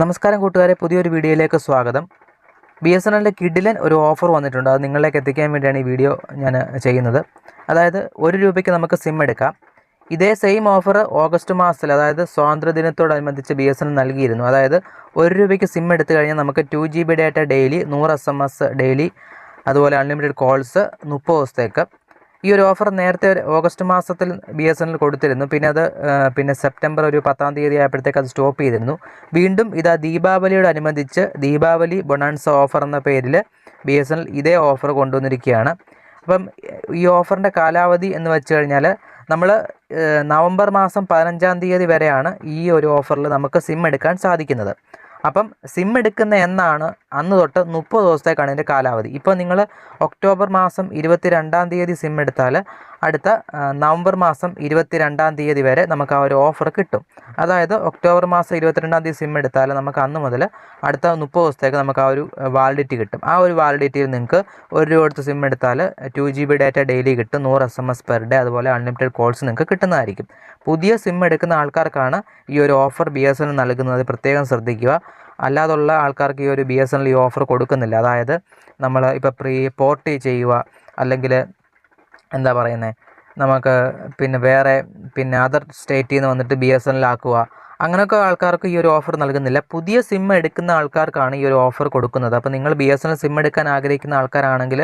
നമസ്കാരം കൂട്ടുകാരെ പുതിയൊരു വീഡിയോയിലേക്ക് സ്വാഗതം. ബി എസ് എൻ എല്ലിന്റെ കിഡിലൻ ഒരു ഓഫർ വന്നിട്ടുണ്ട്. അത് നിങ്ങളിലേക്ക് എത്തിക്കാൻ വേണ്ടിയാണ് ഈ വീഡിയോ ഞാൻ ചെയ്യുന്നത്. അതായത് ഒരു രൂപയ്ക്ക് നമുക്ക് സിം എടുക്കാം. ഇതേ സെയിം ഓഫർ ഓഗസ്റ്റ് മാസത്തിൽ അതായത് സ്വാതന്ത്ര്യദിനത്തോടനുബന്ധിച്ച് ബി എസ് എൻ നൽകിയിരുന്നു. അതായത് ഒരു രൂപയ്ക്ക് സിം എടുത്തു കഴിഞ്ഞാൽ നമുക്ക് two G B data daily നൂറ് എസ് എം എസ് ഡെയിലി അതുപോലെ അൺലിമിറ്റഡ് കോൾസ് മുപ്പത് ദിവസത്തേക്ക്. ഈ ഒരു ഓഫർ നേരത്തെ ഓഗസ്റ്റ് മാസത്തിൽ ബി എസ് എൻ എൽ കൊടുത്തിരുന്നു. പിന്നെ അത് പിന്നെ സെപ്റ്റംബർ ഒരു പത്താം തീയതി ആയപ്പോഴത്തേക്ക് അത് സ്റ്റോപ്പ് ചെയ്തിരുന്നു. വീണ്ടും ഇതാ ദീപാവലിയോട് അനുബന്ധിച്ച് ദീപാവലി ബൊണാൻസ ഓഫർ എന്ന പേരിൽ ബി എസ് എൻ എൽ ഇതേ ഓഫർ കൊണ്ടുവന്നിരിക്കുകയാണ്. അപ്പം ഈ ഓഫറിന്റെ കാലാവധി എന്ന് വെച്ച് കഴിഞ്ഞാൽ നമ്മൾ നവംബർ മാസം പതിനഞ്ചാം തീയതി വരെയാണ് ഈ ഒരു ഓഫറിൽ നമുക്ക് സിം എടുക്കാൻ സാധിക്കുന്നത്. അപ്പം സിം എടുക്കുന്ന എന്നാണ് അന്ന് തൊട്ട് മുപ്പത് ദിവസത്തേക്കാണ് ഇതിന്റെ കാലാവധി. ഇപ്പോൾ നിങ്ങൾ ഒക്ടോബർ മാസം ഇരുപത്തി രണ്ടാം തീയതി സിം എടുത്താൽ അടുത്ത നവംബർ മാസം ഇരുപത്തി രണ്ടാം തീയതി വരെ നമുക്ക് ആ ഒരു ഓഫർ കിട്ടും. അതായത് ഒക്ടോബർ മാസം ഇരുപത്തിരണ്ടാം തീയതി സിം എടുത്താൽ നമുക്ക് അന്ന് മുതൽ അടുത്ത മുപ്പത് ദിവസത്തേക്ക് നമുക്ക് ആ ഒരു വാലിഡിറ്റി കിട്ടും. ആ ഒരു വാലിഡിറ്റിയിൽ നിങ്ങൾക്ക് ഒരു രൂപ എടുത്ത് സിം എടുത്താൽ two G B data daily കിട്ടും. നൂറ് S M S per day അതുപോലെ അൺലിമിറ്റഡ് കോൾസ് നിങ്ങൾക്ക് കിട്ടുന്നതായിരിക്കും. പുതിയ സിം എടുക്കുന്ന ആൾക്കാർക്കാണ് ഈ ഒരു ഓഫർ ബി എസ് എൻ നൽകുന്നത്. പ്രത്യേകം ശ്രദ്ധിക്കുക. അല്ലാതുള്ള ആൾക്കാർക്ക് ഈ ഒരു ബി എസ് എൻ എൽ ഈ ഓഫർ കൊടുക്കുന്നില്ല. അതായത് നമ്മൾ ഇപ്പോൾ പ്രീ പോർട്ട് ചെയ്യുക അല്ലെങ്കിൽ എന്താ പറയുന്നത് നമുക്ക് പിന്നെ വേറെ പിന്നെ അതർ സ്റ്റേറ്റിൽ നിന്ന് വന്നിട്ട് ബി എസ് എൻ എൽ ആക്കുക. അങ്ങനെയൊക്കെ ആൾക്കാർക്ക് ഈ ഒരു ഓഫർ നൽകുന്നില്ല. പുതിയ സിം എടുക്കുന്ന ആൾക്കാർക്കാണ് ഈ ഒരു ഓഫർ കൊടുക്കുന്നത്. അപ്പോൾ നിങ്ങൾ B S N L sim എടുക്കാൻ ആഗ്രഹിക്കുന്ന ആൾക്കാരാണെങ്കിൽ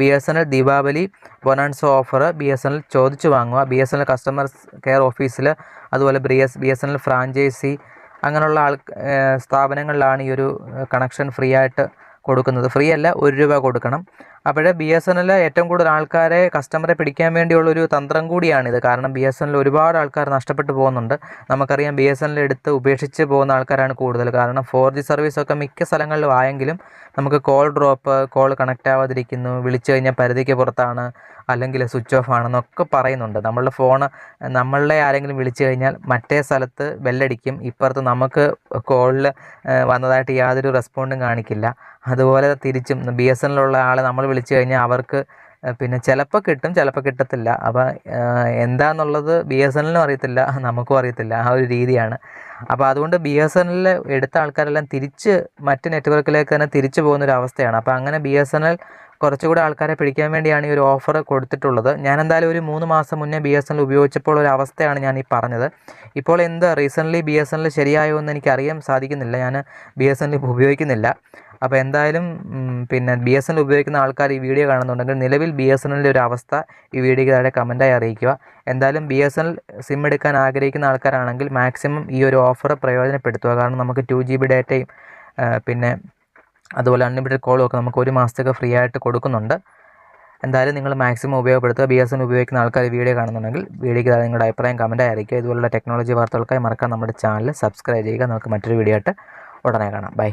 B S N L Deepavali bonanza offer B S N L ചോദിച്ചു വാങ്ങുക. B S N L customer care ഓഫീസിൽ അതുപോലെ B S B S N L franchise അങ്ങനെയുള്ള ആൾ സ്ഥാപനങ്ങളിലാണ് ഈ ഒരു കണക്ഷൻ ഫ്രീ ആയിട്ട് കൊടുക്കുന്നത്. ഫ്രീ അല്ല ഒരു രൂപ കൊടുക്കണം. അപ്പോഴേ ബി എസ് എൻ എൽ ഏറ്റവും കൂടുതൽ ആൾക്കാരെ കസ്റ്റമറെ പിടിക്കാൻ വേണ്ടിയുള്ളൊരു തന്ത്രം കൂടിയാണിത്. കാരണം ബി എസ് എൻ എൽ ഒരുപാട് ആൾക്കാർ നഷ്ടപ്പെട്ടു പോകുന്നുണ്ട്. നമുക്കറിയാം ബി എസ് എൻ എൽ എടുത്ത് ഉപേക്ഷിച്ച് പോകുന്ന ആൾക്കാരാണ് കൂടുതൽ. കാരണം ഫോർ ജി സർവീസൊക്കെ മിക്ക സ്ഥലങ്ങളിലും ആയെങ്കിലും നമുക്ക് കോൾ ഡ്രോപ്പ് കോൾ കണക്റ്റ് ആവാതിരിക്കുന്നു വിളിച്ചു കഴിഞ്ഞാൽ പരിധിക്ക് പുറത്താണ് അല്ലെങ്കിൽ സ്വിച്ച് ഓഫ് ആണെന്നൊക്കെ പറയുന്നുണ്ട്. നമ്മളുടെ ഫോൺ നമ്മളുടെ ആരെങ്കിലും വിളിച്ചു കഴിഞ്ഞാൽ മറ്റേ സ്ഥലത്ത് ബെല്ലടിക്കും ഇപ്പുറത്ത് നമുക്ക് കോളിൽ വന്നതായിട്ട് യാതൊരു റെസ്പോണ്ടും കാണിക്കില്ല. അതുപോലെ തിരിച്ചും ബി എസ് എൻ ഉള്ള ആളെ നമ്മൾ വിളിച്ചു കഴിഞ്ഞാൽ അവർക്ക് പിന്നെ ചിലപ്പോൾ കിട്ടും ചിലപ്പോൾ കിട്ടത്തില്ല. അപ്പോൾ എന്താന്നുള്ളത് ബി എസ് എൻ എല്ലിനും അറിയത്തില്ല നമുക്കും അറിയത്തില്ല. ആ ഒരു രീതിയാണ്. അപ്പോൾ അതുകൊണ്ട് ബി എസ് എൻ എടുത്ത ആൾക്കാരെല്ലാം തിരിച്ച് മറ്റ് നെറ്റ്വർക്കിലേക്ക് തന്നെ തിരിച്ചു പോകുന്ന ഒരു അവസ്ഥയാണ്. അപ്പോൾ അങ്ങനെ ബി എസ് എൻ എൽ കുറച്ചുകൂടെ ആൾക്കാരെ പിടിക്കാൻ വേണ്ടിയാണ് ഈ ഒരു ഓഫർ കൊടുത്തിട്ടുള്ളത്. ഞാൻ എന്തായാലും ഒരു മൂന്ന് മാസം മുന്നേ ബി എസ് എൻ എൽ ഉപയോഗിച്ചപ്പോൾ ഒരു അവസ്ഥയാണ് ഞാൻ ഈ പറഞ്ഞത്. ഇപ്പോൾ എന്ത് recently B S N L ശരിയായോ എന്ന് എനിക്ക് അറിയാൻ സാധിക്കുന്നില്ല. ഞാൻ ബി എസ് എൻ എൽ ഉപയോഗിക്കുന്നില്ല. അപ്പോൾ എന്തായാലും പിന്നെ ബി എസ് എൻ എൽ ഉപയോഗിക്കുന്ന ആൾക്കാർ ഈ വീഡിയോ കാണുന്നുണ്ടെങ്കിൽ നിലവിൽ ബി എസ് എൻ എല്ലിന്റെ ഒരു അവസ്ഥ ഈ വീഡിയോയ്ക്ക് താഴെ കമന്റായി അറിയിക്കുക. എന്തായാലും B S N L sim എടുക്കാൻ ആഗ്രഹിക്കുന്ന ആൾക്കാരാണെങ്കിൽ മാക്സിമം ഈ ഒരു ഓഫർ പ്രയോജനപ്പെടുത്തുക. കാരണം നമുക്ക് ടു ജി ബി ഡേറ്റയും പിന്നെ അതുപോലെ അൺലിമിറ്റഡ് കോളും ഒക്കെ നമുക്ക് ഒരു മാസത്തേക്ക് ഫ്രീ ആയിട്ട് കൊടുക്കുന്നുണ്ട്. എന്തായാലും നിങ്ങൾ മാക്സിമം ഉപയോഗപ്പെടുത്തുക. ബി എസ് എൻ ഉപയോഗിക്കുന്ന ആൾക്കാർ വീഡിയോ കാണുന്നുണ്ടെങ്കിൽ വീഡിയോയ്ക്ക് താഴെ നിങ്ങളുടെ അഭിപ്രായം കമന്റായി അറിയിക്കുക. ഇതുപോലുള്ള ടെക്നോളജി വാർത്തകൾക്കായി മറക്കാൻ നമ്മുടെ ചാനൽ സബ്സ്ക്രൈബ് ചെയ്യുക. നമുക്ക് മറ്റൊരു വീഡിയോ ആയിട്ട് ഉടനെ കാണാം. ബൈ